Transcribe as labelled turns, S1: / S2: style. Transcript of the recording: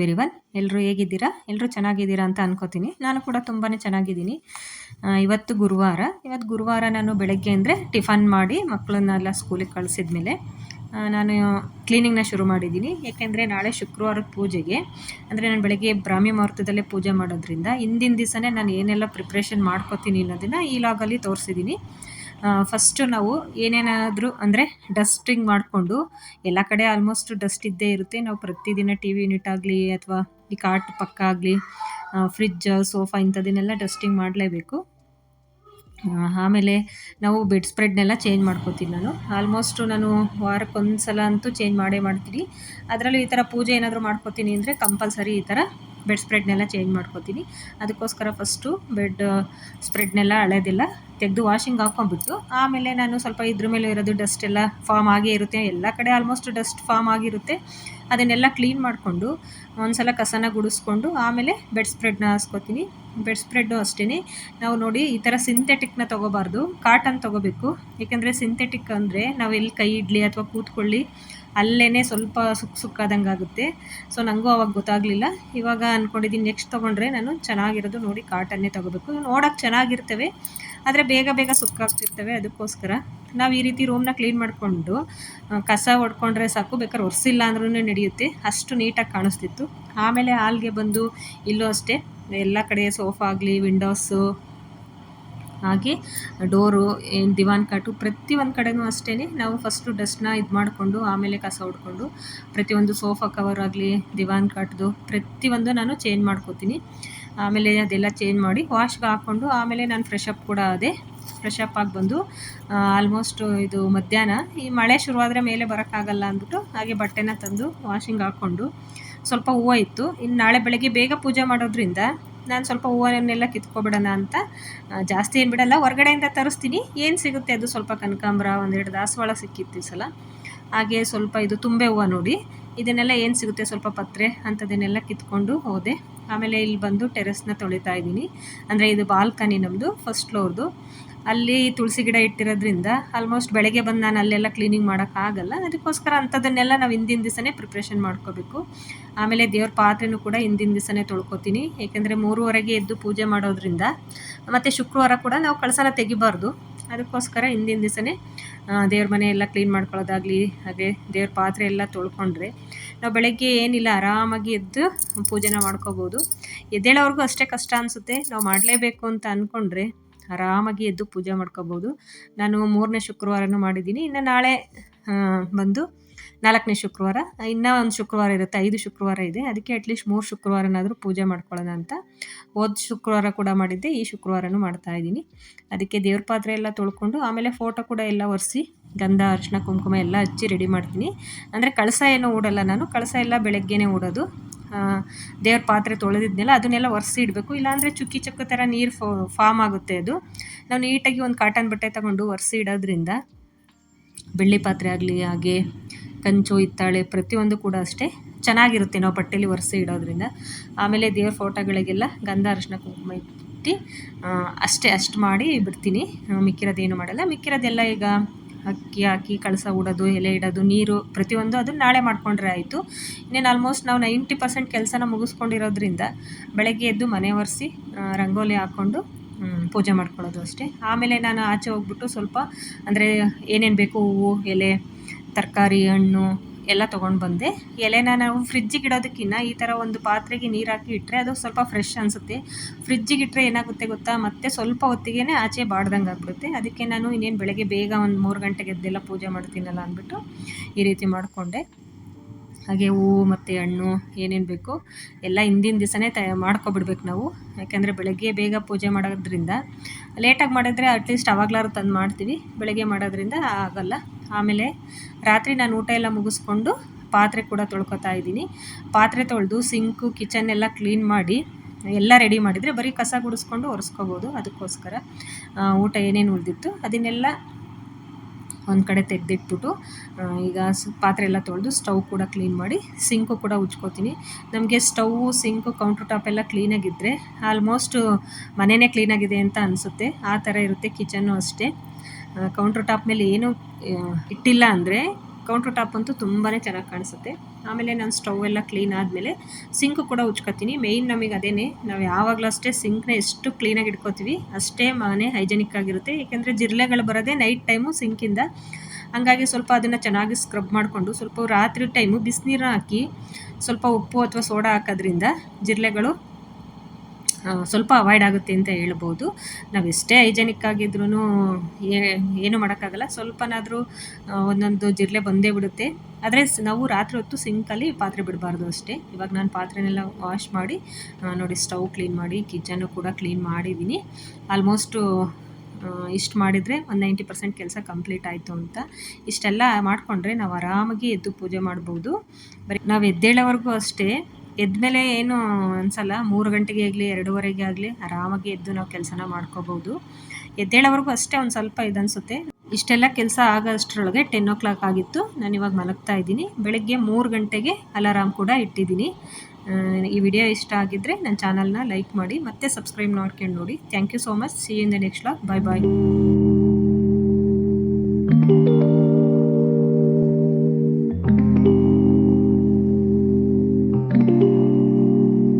S1: Every one ಎಲ್ಲರೂ ಹೇಗಿದ್ದೀರಾ? ಎಲ್ಲರೂ ಚೆನ್ನಾಗಿದ್ದೀರಾ ಅಂತ ಅನ್ಕೋತೀನಿ. ನಾನು ಕೂಡ ತುಂಬಾ ಚೆನ್ನಾಗಿದ್ದೀನಿ. ಇವತ್ತು ಗುರುವಾರ. ಇವತ್ತು ಗುರುವಾರ ನಾನು ಬೆಳಗ್ಗೆ ಅಂದರೆ ಟಿಫನ್ ಮಾಡಿ ಮಕ್ಕಳನ್ನೆಲ್ಲ ಸ್ಕೂಲಿಗೆ ಕಳಿಸಿದ ಮೇಲೆ ನಾನು ಕ್ಲೀನಿಂಗ್ನ ಶುರು ಮಾಡಿದ್ದೀನಿ. ಏಕೆಂದರೆ ನಾಳೆ ಶುಕ್ರವಾರದ ಪೂಜೆಗೆ, ಅಂದರೆ ನಾನು ಬೆಳಗ್ಗೆ ಬ್ರಾಹ್ಮಿ ಮುಹೂರ್ತದಲ್ಲೇ ಪೂಜೆ ಮಾಡೋದ್ರಿಂದ ಹಿಂದಿನ ದಿವಸನೇ ನಾನು ಏನೆಲ್ಲ ಪ್ರಿಪ್ರೇಷನ್ ಮಾಡ್ಕೋತೀನಿ ಅನ್ನೋದನ್ನು ಈ ಲಾಗಲ್ಲಿ ತೋರಿಸಿದ್ದೀನಿ. ಫಸ್ಟು ನಾವು ಏನೇನಾದರೂ ಅಂದರೆ ಡಸ್ಟಿಂಗ್ ಮಾಡಿಕೊಂಡು ಎಲ್ಲ ಕಡೆ ಆಲ್ಮೋಸ್ಟ್ ಡಸ್ಟ್ ಇದ್ದೇ ಇರುತ್ತೆ. ನಾವು ಪ್ರತಿದಿನ ಟಿ ವಿ ಯೂನಿಟ್ ಆಗಲಿ ಅಥವಾ ಈ ಕಾಟ್ ಪಕ್ಕ ಆಗಲಿ ಫ್ರಿಜ್ ಸೋಫಾ ಇಂಥದ್ದನ್ನೆಲ್ಲ ಡಸ್ಟಿಂಗ್ ಮಾಡಲೇಬೇಕು. ಆಮೇಲೆ ನಾವು ಬೆಡ್ ಸ್ಪ್ರೆಡ್ನೆಲ್ಲ ಚೇಂಜ್ ಮಾಡ್ಕೋತೀನಿ ನಾನು. ಆಲ್ಮೋಸ್ಟು ನಾನು ವಾರಕ್ಕೊಂದು ಸಲ ಅಂತೂ ಚೇಂಜ್ ಮಾಡೇ ಮಾಡ್ತೀನಿ. ಅದರಲ್ಲೂ ಈ ಥರ ಪೂಜೆ ಏನಾದರೂ ಮಾಡ್ಕೋತೀನಿ ಅಂದರೆ ಕಂಪಲ್ಸರಿ ಈ ಥರ ಬೆಡ್ ಸ್ಪ್ರೆಡ್ನೆಲ್ಲ ಚೇಂಜ್ ಮಾಡ್ಕೋತೀನಿ. ಅದಕ್ಕೋಸ್ಕರ ಫಸ್ಟು ಬೆಡ್ ಸ್ಪ್ರೆಡ್ನೆಲ್ಲ ಹಳೆದಿಲ್ಲ. ತೆಗೆದು ವಾಷಿಂಗ್ ಹಾಕ್ಕೊಂಡ್ಬಿಟ್ಟು ಆಮೇಲೆ ನಾನು ಸ್ವಲ್ಪ ಇದ್ರ ಮೇಲೆ ಇರೋದು ಡಸ್ಟ್ ಎಲ್ಲ ಫಾರ್ಮ್ ಆಗೇ ಇರುತ್ತೆ. ಎಲ್ಲ ಕಡೆ ಆಲ್ಮೋಸ್ಟ್ ಡಸ್ಟ್ ಫಾರ್ಮ್ ಆಗಿರುತ್ತೆ ಅದನ್ನೆಲ್ಲ ಕ್ಲೀನ್ ಮಾಡಿಕೊಂಡು ಒಂದು ಸಲ ಕಸನ ಗುಡಿಸ್ಕೊಂಡು ಆಮೇಲೆ ಬೆಡ್ ಸ್ಪ್ರೆಡ್ನ ಹಾಸ್ಕೊತೀನಿ. ಬೆಡ್ ಸ್ಪ್ರೆಡ್ಡು ಅಷ್ಟೇ ನಾವು ನೋಡಿ ಈ ಥರ ಸಿಂಥೆಟಿಕ್ನ ತೊಗೋಬಾರ್ದು. ಕಾಟನ್ ತೊಗೋಬೇಕು. ಏಕೆಂದರೆ ಸಿಂಥೆಟಿಕ್ ಅಂದರೆ ನಾವು ಎಲ್ಲಿ ಕೈ ಇಡ್ಲಿ ಅಥವಾ ಕೂತ್ಕೊಳ್ಳಿ ಅಲ್ಲೇ ಸ್ವಲ್ಪ ಸುಕ್ ಸುಕ್ಕಾದಂಗೆ ಆಗುತ್ತೆ. ಸೊ ನನಗೂ ಅವಾಗ ಗೊತ್ತಾಗಲಿಲ್ಲ. ಇವಾಗ ಅಂದ್ಕೊಂಡಿದ್ದೀನಿ ನೆಕ್ಸ್ಟ್ ತೊಗೊಂಡ್ರೆ ನಾನು ಚೆನ್ನಾಗಿರೋದು ನೋಡಿ ಕಾಟನ್ನೇ ತೊಗೋಬೇಕು. ನೋಡೋಕೆ ಚೆನ್ನಾಗಿರ್ತವೆ. ಆದರೆ ಬೇಗ ಬೇಗ ಸುಕ್ಕಾಗ್ತಿರ್ತವೆ ಅದಕ್ಕೋಸ್ಕರ. ನಾವು ಈ ರೀತಿ ರೂಮ್ನ ಕ್ಲೀನ್ ಮಾಡಿಕೊಂಡು ಕಸ ಹೊಡ್ಕೊಂಡ್ರೆ ಸಾಕು, ಬೇಕಾದ್ರೆ ಒರೆಸಿಲ್ಲ ಅಂದ್ರೂ ನಡೆಯುತ್ತೆ. ಅಷ್ಟು ನೀಟಾಗಿ ಕಾಣಿಸ್ತಿತ್ತು. ಆಮೇಲೆ ಹಾಲ್ಗೆ ಬಂದು ಇಲ್ಲೂ ಅಷ್ಟೇ, ಎಲ್ಲ ಕಡೆ ಸೋಫಾ ಆಗಲಿ ವಿಂಡೋಸು ಹಾಗೆ ಡೋರು, ಏನು ದಿವಾನ್ ಕಾಟು ಪ್ರತಿಯೊಂದು ಕಡೆನೂ ಅಷ್ಟೇ ನಾವು ಫಸ್ಟು ಡಸ್ಟ್ನ ಇದು ಮಾಡಿಕೊಂಡು, ಆಮೇಲೆ ಕಸ ಹೊಡ್ಕೊಂಡು ಪ್ರತಿಯೊಂದು ಸೋಫಾ ಕವರ್ ಆಗಲಿ, ದಿವಾನ್ ಕಾಟ್ದು ಪ್ರತಿಯೊಂದು ನಾನು ಚೇಂಜ್ ಮಾಡ್ಕೋತೀನಿ. ಆಮೇಲೆ ಅದೆಲ್ಲ ಚೇಂಜ್ ಮಾಡಿ ವಾಶ್ಗೆ ಹಾಕ್ಕೊಂಡು ಆಮೇಲೆ ನಾನು ಫ್ರೆಶ್ ಅಪ್ ಕೂಡ ಅದೇ ಫ್ರೆಶ್ ಅಪ್ ಆಗಿ ಬಂದು ಆಲ್ಮೋಸ್ಟ್ ಇದು ಮಧ್ಯಾಹ್ನ. ಈ ಮಳೆ ಶುರುವಾದರೆ ಮೇಲೆ ಬರೋಕ್ಕಾಗಲ್ಲ ಅಂದ್ಬಿಟ್ಟು ಹಾಗೆ ಬಟ್ಟೆನ ತಂದು ವಾಷಿಂಗ್ ಹಾಕ್ಕೊಂಡು ಸ್ವಲ್ಪ ಹೂವು ಇತ್ತು. ಇನ್ನು ನಾಳೆ ಬೆಳಗ್ಗೆ ಬೇಗ ಪೂಜೆ ಮಾಡೋದ್ರಿಂದ ನಾನು ಸ್ವಲ್ಪ ಹೂವನ್ನೆಲ್ಲ ಕಿತ್ಕೊಬಿಡೋಣ ಅಂತ ಜಾಸ್ತಿ ಏನು ಬಿಡಲ್ಲ. ಹೊರಗಡೆಯಿಂದ ತರಿಸ್ತೀನಿ. ಏನು ಸಿಗುತ್ತೆ ಅದು ಸ್ವಲ್ಪ ಕನಕಾಂಬ್ರ, ಒಂದೆರಡು ದಾಸವಾಳ ಸಿಕ್ಕಿತ್ತು ಈ ಸಲ. ಹಾಗೆ ಸ್ವಲ್ಪ ಇದು ತುಂಬೆ ಹೂವು ನೋಡಿ. ಇದನ್ನೆಲ್ಲ ಏನು ಸಿಗುತ್ತೆ ಸ್ವಲ್ಪ ಪತ್ರೆ ಅಂಥದ್ದನ್ನೆಲ್ಲ ಕಿತ್ಕೊಂಡು ಹೋದೆ. ಆಮೇಲೆ ಇಲ್ಲಿ ಬಂದು ಟೆರೆಸ್ನ ತೊಳಿತಾ ಇದ್ದೀನಿ. ಅಂದರೆ ಇದು ಬಾಲ್ಕನಿ ನಮ್ಮದು ಫಸ್ಟ್ ಫ್ಲೋರ್ದು ಅಲ್ಲಿ ತುಳಸಿ ಗಿಡ ಇಟ್ಟಿರೋದ್ರಿಂದ ಆಲ್ಮೋಸ್ಟ್ ಬೆಳಗ್ಗೆ ಬಂದು ನಾನು ಅಲ್ಲೆಲ್ಲ ಕ್ಲೀನಿಂಗ್ ಮಾಡೋಕ್ಕಾಗಲ್ಲ ಅದಕ್ಕೋಸ್ಕರ ಅಂಥದ್ದನ್ನೆಲ್ಲ ನಾವು ಹಿಂದಿನ ದಿವಸನೇ ಪ್ರಿಪ್ರೇಷನ್ ಮಾಡ್ಕೋಬೇಕು. ಆಮೇಲೆ ದೇವ್ರ ಪಾತ್ರೆನೂ ಕೂಡ ಹಿಂದಿನ ದಿವಸನೇ ತೊಳ್ಕೊತೀನಿ. ಏಕೆಂದರೆ ಮೂರುವರೆಗೆ ಎದ್ದು ಪೂಜೆ ಮಾಡೋದ್ರಿಂದ ಮತ್ತು ಶುಕ್ರವಾರ ಕೂಡ ನಾವು ಕಳಸನ ತೆಗಿಬಾರ್ದು. ಅದಕ್ಕೋಸ್ಕರ ಹಿಂದಿನ ದಿವಸನೇ ದೇವ್ರ ಮನೆ ಎಲ್ಲ ಕ್ಲೀನ್ ಮಾಡ್ಕೊಳ್ಳೋದಾಗಲಿ, ಹಾಗೆ ದೇವ್ರ ಪಾತ್ರೆ ಎಲ್ಲ ತೊಳ್ಕೊಂಡ್ರೆ ನಾವು ಬೆಳಗ್ಗೆ ಏನಿಲ್ಲ, ಆರಾಮಾಗಿ ಎದ್ದು ಪೂಜೆನ ಮಾಡ್ಕೋಬೋದು. ಎದ್ದೇಳೋವ್ರಿಗೂ ಅಷ್ಟೇ ಕಷ್ಟ ಅನಿಸುತ್ತೆ. ನಾವು ಮಾಡಲೇಬೇಕು ಅಂತ ಅಂದ್ಕೊಂಡ್ರೆ ಆರಾಮಾಗಿ ಎದ್ದು ಪೂಜೆ ಮಾಡ್ಕೋಬೋದು. ನಾನು ಮೂರನೇ ಶುಕ್ರವಾರನೂ ಮಾಡಿದ್ದೀನಿ. ಇನ್ನು ನಾಳೆ ಬಂದು ನಾಲ್ಕನೇ ಶುಕ್ರವಾರ, ಇನ್ನೂ ಒಂದು ಶುಕ್ರವಾರ ಇರುತ್ತೆ, ಐದು ಶುಕ್ರವಾರ ಇದೆ. ಅದಕ್ಕೆ ಅಟ್ಲೀಸ್ಟ್ ಮೂರು ಶುಕ್ರವಾರನಾದರೂ ಪೂಜೆ ಮಾಡ್ಕೊಳ್ಳೋಣ ಅಂತ. ಹೋದ ಶುಕ್ರವಾರ ಕೂಡ ಮಾಡಿದ್ದೆ, ಈ ಶುಕ್ರವಾರನೂ ಮಾಡ್ತಾ ಇದ್ದೀನಿ. ಅದಕ್ಕೆ ದೇವ್ರ ಪಾತ್ರೆ ಎಲ್ಲ ತೊಳ್ಕೊಂಡು, ಆಮೇಲೆ ಫೋಟೋ ಕೂಡ ಎಲ್ಲ ಒರೆಸಿ, ಗಂಧ ಅರ್ಶಿನ ಕುಂಕುಮ ಎಲ್ಲ ಹಚ್ಚಿ ರೆಡಿ ಮಾಡ್ತೀನಿ. ಅಂದರೆ ಕಳಸ ಏನೋ ಓಡಲ್ಲ ನಾನು, ಕಳಸ ಎಲ್ಲ ಬೆಳಗ್ಗೆನೇ ಓಡೋದು ದೇವ್ರ ಪಾತ್ರೆ ತೊಳೆದಿದ್ನೆಲ್ಲ, ಅದನ್ನೆಲ್ಲ ಒರೆಸಿ ಇಡಬೇಕು. ಇಲ್ಲಾಂದರೆ ಚುಕ್ಕಿ ಚಕ್ಕ ಥರ ನೀರು ಫಾರ್ಮ್ ಆಗುತ್ತೆ ಅದು. ನಾವು ನೀಟಾಗಿ ಒಂದು ಕಾಟನ್ ಬಟ್ಟೆ ತಗೊಂಡು ಒರೆಸಿ ಇಡೋದ್ರಿಂದ, ಬೆಳ್ಳಿ ಪಾತ್ರೆ ಆಗಲಿ, ಹಾಗೆ ಕಂಚು, ಹಿತ್ತಾಳೆ ಪ್ರತಿಯೊಂದು ಕೂಡ ಅಷ್ಟೇ ಚೆನ್ನಾಗಿರುತ್ತೆ ನಾವು ಬಟ್ಟೆಲಿ ಒರೆಸಿ ಇಡೋದ್ರಿಂದ. ಆಮೇಲೆ ದೇವ್ರ ಫೋಟೋಗಳಿಗೆಲ್ಲ ಗಂಧ ಅರಿಶಿನ ಕುಂಕುಮ ಇಟ್ಟು ಅಷ್ಟೇ ಅಷ್ಟು ಮಾಡಿ ಬಿಡ್ತೀನಿ. ಮಿಕ್ಕಿರೋದೇನು ಮಾಡಲ್ಲ. ಮಿಕ್ಕಿರೋದೆಲ್ಲ ಈಗ ಅಕ್ಕಿ ಹಾಕಿ, ಕಳಸ ಉಡೋದು ಎಲೆ ಇಡೋದು, ನೀರು ಪ್ರತಿಯೊಂದು ಅದನ್ನು ನಾಳೆ ಮಾಡಿಕೊಂಡ್ರೆ ಆಯಿತು. ಇನ್ನೇನು ಆಲ್ಮೋಸ್ಟ್ ನಾವು ನೈಂಟಿ ಪರ್ಸೆಂಟ್ ಕೆಲಸನ ಮುಗಿಸ್ಕೊಂಡಿರೋದ್ರಿಂದ ಬೆಳಗ್ಗೆ ಎದ್ದು ಮನೆ ಒರೆಸಿ ರಂಗೋಲಿ ಹಾಕ್ಕೊಂಡು ಪೂಜೆ ಮಾಡ್ಕೊಳ್ಳೋದು ಅಷ್ಟೇ. ಆಮೇಲೆ ನಾನು ಆಚೆ ಹೋಗ್ಬಿಟ್ಟು ಸ್ವಲ್ಪ ಅಂದರೆ ಏನೇನು ಬೇಕು, ಹೂವು, ಎಲೆ ತರಕಾರಿ ಹಣ್ಣು ಎಲ್ಲ ತೊಗೊಂಡು ಬಂದೆ. ಎಲೆನ ನಾವು ಫ್ರಿಜ್ಜಿಗೆ ಇಡೋದಕ್ಕಿಂತ ಈ ಥರ ಒಂದು ಪಾತ್ರೆಗೆ ನೀರು ಹಾಕಿ ಇಟ್ಟರೆ ಅದು ಸ್ವಲ್ಪ ಫ್ರೆಶ್ ಅನಿಸುತ್ತೆ. ಫ್ರಿಜ್ಜಿಗೆ ಇಟ್ಟರೆ ಏನಾಗುತ್ತೆ ಗೊತ್ತಾ? ಮತ್ತೆ ಸ್ವಲ್ಪ ಹೊತ್ತಿಗೆ ಆಚೆ ಬಾಡ್ದಂಗೆ ಆಗ್ಬಿಡುತ್ತೆ. ಅದಕ್ಕೆ ನಾನು ಇನ್ನೇನು ಬೆಳಗ್ಗೆ ಬೇಗ ಒಂದು ಮೂರು ಗಂಟೆಗೆ ಎದ್ದೆಲ್ಲ ಪೂಜೆ ಮಾಡ್ತೀನಲ್ಲ ಅಂದ್ಬಿಟ್ಟು ಈ ರೀತಿ ಮಾಡಿಕೊಂಡೆ. ಹಾಗೆ ಹೂವು ಮತ್ತು ಹಣ್ಣು ಏನೇನು ಬೇಕು ಎಲ್ಲ ಹಿಂದಿನ ದಿವಸನೇ ತಯಾರು ಮಾಡ್ಕೊಬಿಡ್ಬೇಕು ನಾವು. ಯಾಕೆಂದರೆ ಬೆಳಗ್ಗೆ ಬೇಗ ಪೂಜೆ ಮಾಡೋದ್ರಿಂದ ಲೇಟಾಗಿ ಮಾಡಿದ್ರೆ ಅಟ್ಲೀಸ್ಟ್ ಅವಾಗಲಾರು ತಂದು ಮಾಡ್ತೀವಿ. ಬೆಳಗ್ಗೆ ಮಾಡೋದ್ರಿಂದ ಆಗಲ್ಲ. ಆಮೇಲೆ ರಾತ್ರಿ ನಾನು ಊಟ ಎಲ್ಲ ಮುಗಿಸ್ಕೊಂಡು ಪಾತ್ರೆ ಕೂಡ ತೊಳ್ಕೊತಾ ಇದ್ದೀನಿ. ಪಾತ್ರೆ ತೊಳೆದು ಸಿಂಕು ಕಿಚನ್ ಎಲ್ಲ ಕ್ಲೀನ್ ಮಾಡಿ ಎಲ್ಲ ರೆಡಿ ಮಾಡಿದರೆ ಬರೀ ಕಸ ಗುಡಿಸ್ಕೊಂಡು ಒರೆಸ್ಕೋಬೋದು. ಅದಕ್ಕೋಸ್ಕರ ಊಟ ಏನೇನು ಉಳಿದಿತ್ತು ಅದನ್ನೆಲ್ಲ ಒಂದು ಕಡೆ ತೆಗೆದಿಟ್ಬಿಟ್ಟು ಈಗ ಪಾತ್ರೆ ಎಲ್ಲ ತೊಳೆದು ಸ್ಟವ್ ಕೂಡ ಕ್ಲೀನ್ ಮಾಡಿ ಸಿಂಕು ಕೂಡ ಉಜ್ಕೋತೀನಿ. ನಮಗೆ ಸ್ಟವ್ವು ಸಿಂಕು ಕೌಂಟ್ರ್ ಟಾಪ್ ಎಲ್ಲ ಕ್ಲೀನಾಗಿದ್ದರೆ ಆಲ್ಮೋಸ್ಟ್ ಮನೆಯೇ ಕ್ಲೀನಾಗಿದೆ ಅಂತ ಅನಿಸುತ್ತೆ. ಆ ಥರ ಇರುತ್ತೆ ಕಿಚನ್ನು ಅಷ್ಟೇ. ಕೌಂಟ್ರ್ ಟಾಪ್ ಮೇಲೆ ಏನು ಇಟ್ಟಿಲ್ಲ ಅಂದರೆ ಕೌಂಟ್ರ್ ಟಾಪ್ ಅಂತೂ ತುಂಬಾ ಚೆನ್ನಾಗಿ ಕಾಣಿಸುತ್ತೆ. ಆಮೇಲೆ ನಾನು ಸ್ಟವ್ ಎಲ್ಲ ಕ್ಲೀನ್ ಆದಮೇಲೆ ಸಿಂಕು ಕೂಡ ಉಚ್ಕೋತೀನಿ ಮೇಯ್ನ್ ನಮಗೆ ಅದೇನೆ, ನಾವು ಯಾವಾಗಲೂ ಅಷ್ಟೇ ಸಿಂಕ್ನ ಎಷ್ಟು ಕ್ಲೀನಾಗಿ ಇಟ್ಕೋತೀವಿ, ಅಷ್ಟೇ ಮನೆ ಹೈಜೆನಿಕ್ ಆಗಿರುತ್ತೆ. ಏಕೆಂದರೆ ಜಿರಳೆಗಳು ಬರೋದೇ ನೈಟ್ ಟೈಮು ಸಿಂಕಿಂದ ಹಂಗಾಗಿ ಸ್ವಲ್ಪ ಅದನ್ನು ಚೆನ್ನಾಗಿ ಸ್ಕ್ರಬ್ ಮಾಡಿಕೊಂಡು, ಸ್ವಲ್ಪ ರಾತ್ರಿ ಟೈಮು ಬಿಸಿನೀರನ್ನ ಹಾಕಿ ಸ್ವಲ್ಪ ಉಪ್ಪು ಅಥವಾ ಸೋಡಾ ಹಾಕೋದ್ರಿಂದ ಜಿರಳೆಗಳು ಸ್ವಲ್ಪ ಅವಾಯ್ಡ್ ಆಗುತ್ತೆ ಅಂತ ಹೇಳ್ಬೋದು. ನಾವು ಎಷ್ಟೇ ಹೈಜೆನಿಕ್ ಆಗಿದ್ರೂ ಏನು ಮಾಡೋಕ್ಕಾಗಲ್ಲ. ಸ್ವಲ್ಪನಾದರೂ ಒಂದೊಂದು ಜಿರಳೆ ಬಂದೇ ಬಿಡುತ್ತೆ. ಆದರೆ ನಾವು ರಾತ್ರಿ ಹೊತ್ತು ಸಿಂಕಲ್ಲಿ ಪಾತ್ರೆ ಬಿಡಬಾರ್ದು ಅಷ್ಟೇ. ಇವಾಗ ನಾನು ಪಾತ್ರೆನೆಲ್ಲ ವಾಶ್ ಮಾಡಿ ನೋಡಿ ಸ್ಟವ್ ಕ್ಲೀನ್ ಮಾಡಿ ಕಿಚನ್ನು ಕೂಡ ಕ್ಲೀನ್ ಮಾಡಿದ್ದೀನಿ ಆಲ್ಮೋಸ್ಟು ಇಷ್ಟು ಮಾಡಿದರೆ ಒಂದು ನೈಂಟಿ ಪರ್ಸೆಂಟ್ ಕೆಲಸ ಕಂಪ್ಲೀಟ್ ಆಯಿತು ಅಂತ. ಇಷ್ಟೆಲ್ಲ ಮಾಡಿಕೊಂಡ್ರೆ ನಾವು ಆರಾಮಾಗಿ ಎದ್ದು ಪೂಜೆ ಮಾಡ್ಬೋದು. ಬರೀ ನಾವು ಎದ್ದೇಳೋವರೆಗೂ ಅಷ್ಟೇ. ಎದ್ಮೇಲೆ ಏನು ಅನ್ಸಲ್ಲ, ಮೂರು ಗಂಟೆಗೆ ಆಗಲಿ, ಎರಡೂವರೆಗೆ ಆಗಲಿ ಆರಾಮಾಗಿ ಎದ್ದು ನಾವು ಕೆಲಸನ ಮಾಡ್ಕೋಬೋದು. ಎದ್ದೇಳೋವರೆಗೂ ಅಷ್ಟೇ ಒಂದು ಸ್ವಲ್ಪ ಇದನ್ಸುತ್ತೆ. ಇಷ್ಟೆಲ್ಲ ಕೆಲಸ ಆಗೋಷ್ಟರೊಳಗೆ ಟೆನ್ ಓ ಕ್ಲಾಕ್ ಆಗಿತ್ತು. ನಾನು ಇವಾಗ ಮಲಗ್ತಾ ಇದ್ದೀನಿ. ಬೆಳಗ್ಗೆ ಮೂರು ಗಂಟೆಗೆ ಅಲಾರಾಮ್ ಕೂಡ ಇಟ್ಟಿದ್ದೀನಿ. ಈ ವಿಡಿಯೋ ಇಷ್ಟ ಆಗಿದ್ದರೆ ನನ್ನ ಚಾನಲ್ನ ಲೈಕ್ ಮಾಡಿ ಮತ್ತೆ ಸಬ್ಸ್ಕ್ರೈಬ್ ಮಾಡ್ಕೊಂಡು ನೋಡಿ. Thank you so much see in the next vlog bye bye